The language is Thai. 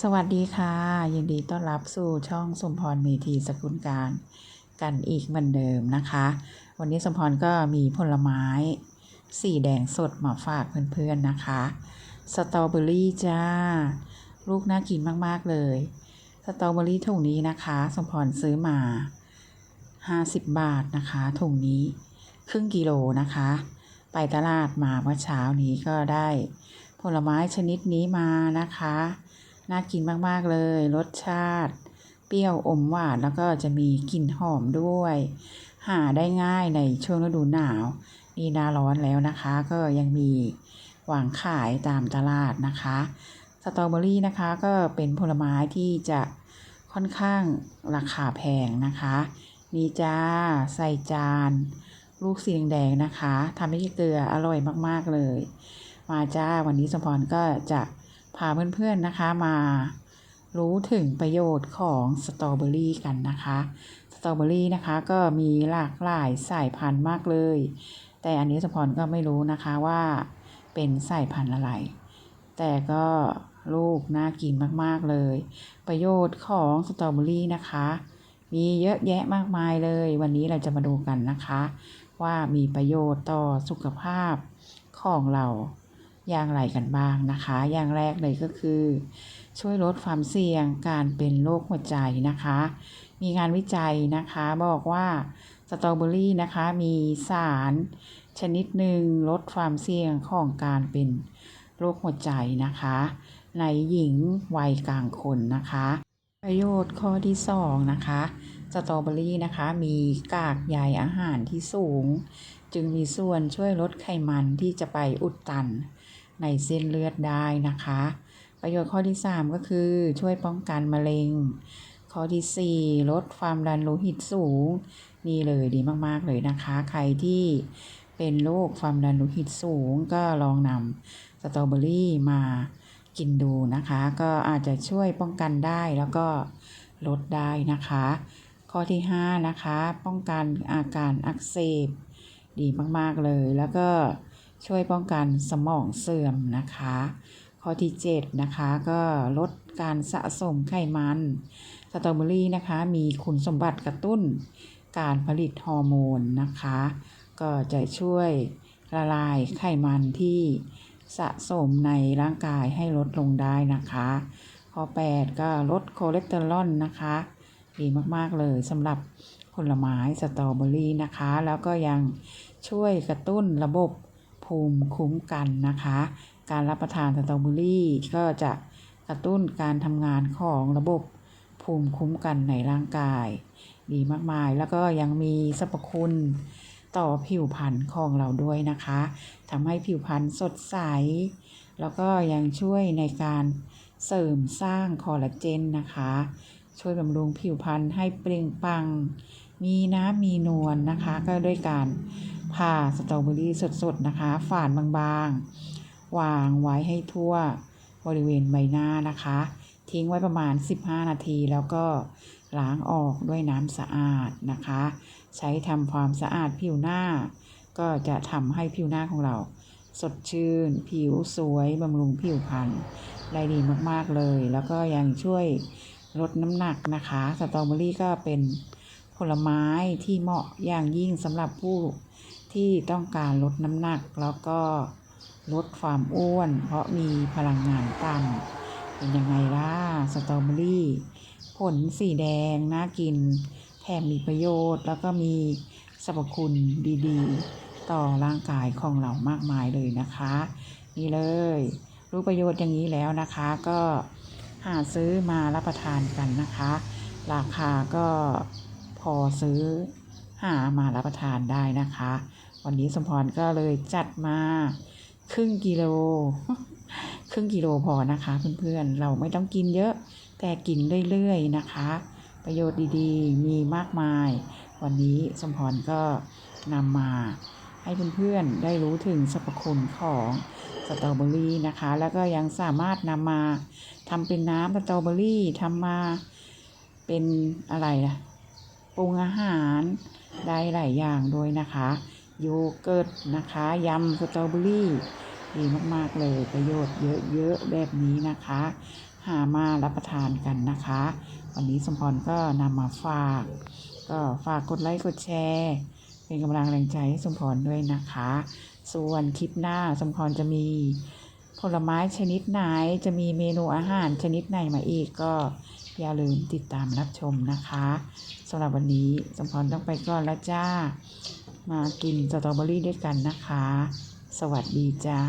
สวัสดีค่ะ ยินดีต้อนรับสู่ช่องสมพรเมธีสกุลการกันอีกเหมือนเดิมนะคะ วันนี้สมพรก็มีผลไม้สีแดงสดมาฝากเพื่อนๆนะคะ สตรอเบอรี่จ้า ลูกน่ากินมากๆเลย สตรอเบอรี่ถุงนี้นะคะ สมพรซื้อมา 50 บาทนะคะถุงนี้ครึ่งกิโลนะคะ ไปตลาดมาเมื่อเช้านี้ก็ได้ ผลไม้ชนิดนี้มานะคะ น่ากินมากๆเลย รสชาติ เปรี้ยวอมหวานแล้วก็จะมีกลิ่นหอมด้วย หาได้ง่ายในช่วงฤดูหนาวนี่หนาร้อนแล้วนะคะ ก็ยังมีวางขายตามตลาดนะคะสตรอเบอรี่นะคะก็เป็นผลไม้ที่จะค่อนข้างราคาแพงนะคะ นี่จ้าใส่จาน ลูกสีแดงนะคะทำให้เกลืออร่อยมากๆเลย มาจ้าวันนี้สมพรก็จะ พาเพื่อนๆนะคะมารู้ถึงประโยชน์ของสตรอเบอรี่กันนะคะ สตรอเบอรี่นะคะก็มีหลากหลายสายพันธุ์มากเลย แต่อันนี้สมพรก็ไม่รู้นะคะว่าเป็นสายพันธุ์อะไร แต่ก็ลูกน่ากินมากๆเลย ประโยชน์ของสตรอเบอรี่นะคะ มีเยอะแยะมากมายเลย วันนี้เราจะมาดูกันนะคะ ว่ามีประโยชน์ต่อสุขภาพของเรา อย่างไรกันบ้างนะคะ อย่างแรกเลยก็คือ ช่วยลดความเสี่ยงการเป็นโรคหัวใจนะคะ มีงานวิจัยนะคะบอกว่าสตรอเบอรี่นะคะมีสารชนิดหนึ่งลดความเสี่ยงของการเป็นโรคหัวใจนะคะ ในหญิงวัยกลางคนนะคะ ประโยชน์ข้อที่สองนะคะสตรอเบอรี่นะคะมีกากใยอาหารที่สูง จึงมีส่วนช่วยลดไขมันที่จะไปอุดตัน ในเส้นเลือดได้นะคะ ประโยชน์ข้อที่ 3 ก็คือช่วยป้องกันมะเร็ง ข้อที่ 4 ลดความดันโลหิตสูง นี่เลยดีมากๆเลยนะคะ ใครที่เป็นโรคความดันโลหิตสูงก็ลองนำสตรอเบอรี่มากินดูนะคะ ก็อาจจะช่วยป้องกันได้แล้วก็ลดได้นะคะ ข้อที่ 5 นะคะ ป้องกันอาการอักเสบดีมาก ๆ เลยแล้วก็ ช่วยป้องกันสมองเสื่อมนะคะ ข้อที่7นะคะก็ลดการสะสมไขมันสตรอเบอรี่นะคะ มีคุณสมบัติกระตุ้นการผลิตฮอร์โมนนะคะ ก็จะช่วยละลายไขมันที่สะสมในร่างกายให้ลดลงได้นะคะ ข้อ 8 ก็ลดคอเลสเตอรอลนะคะ ดีมาก ๆ เลยสำหรับผลไม้สตรอเบอรี่นะคะ แล้วก็ยังช่วยกระตุ้นระบบ ภูมิคุ้มกันนะคะ การรับประทานสตรอเบอรี่ก็จะกระตุ้นการทำงานของระบบภูมิคุ้มกันในร่างกาย ดีมากมายแล้วก็ยังมีสรรพคุณต่อผิวพรรณของเราด้วยนะคะทำให้ผิวพรรณสดใส แล้วก็ยังช่วยในการเสริมสร้างคอลลาเจนนะคะ ช่วยบำรุงผิวพรรณให้เปล่งปลัง มีน้ำมีนวลนนะคะ ก็ด้วยการ ผ่าสตรอเบอรี่สดๆนะคะ ฝานบางๆ วางไว้ให้ทั่วบริเวณใบหน้านะคะ ทิ้งไว้ประมาณ 15 นาทีแล้วก็ล้างออกด้วยน้ำสะอาดนะคะ ใช้ทำความสะอาดผิวหน้า ก็จะทำให้ผิวหน้าของเรา สดชื่น ผิวสวยบำรุงผิวพรรณได้ดีมากๆเลย แล้วก็ยังช่วยลดน้ำหนักนะคะ สตรอเบอรี่ก็เป็นผลไม้ที่เหมาะอย่างยิ่งสำหรับผู้ ที่ต้องการลดน้ำหนักแล้วก็ลดความอ้วน เพราะมีพลังงานต่ำเป็นยังไงล่ะสตรอเบอรี่ ผลสีแดง น่ากิน แถมมีประโยชน์ แล้วก็มีสรรพคุณดีๆ ต่อร่างกายของเรามากมายเลยนะคะ นี่เลย รู้ประโยชน์อย่างนี้แล้วนะคะก็หาซื้อมารับประทานกันนะคะ ราคาก็พอซื้อหามารับประทานได้นะคะ วันนี้สมพรก็เลยจัดมาครึ่งกิโล ครึ่งกิโลพอนะคะ เพื่อนๆ เราไม่ต้องกินเยอะ แต่กินเรื่อยๆนะคะ ประโยชน์ดีๆ มีมากมาย วันนี้สมพรก็นำมาให้เพื่อนๆ ได้รู้ถึงสรรพคุณของสตรอเบอรี่นะคะ แล้วก็ยังสามารถนำมาทำเป็นน้ำสตรอเบอรี่ทำมาเป็นอะไรนะปรุงอาหารได้หลายอย่างด้วยนะคะ โยเกิร์ตนะคะยำสตรอเบอรี่ดีมากๆเลยประโยชน์เยอะๆแบบนี้นะคะ หามารับประทานกันนะคะ วันนี้สมพรก็นำมาฝาก ก็ฝากกดไลค์กดแชร์ เป็นกำลังแรงใจให้สมพรด้วยนะคะ ส่วนคลิปหน้าสมพรจะมีผลไม้ชนิดไหนจะมีเมนูอาหารชนิดไหนมาอีกก็อย่าลืมติดตามรับชมนะคะสำหรับวันนี้สมพรต้องไปก่อนแล้วจ้า มากินสตรอเบอรี่ด้วยกันนะคะ สวัสดีจ้า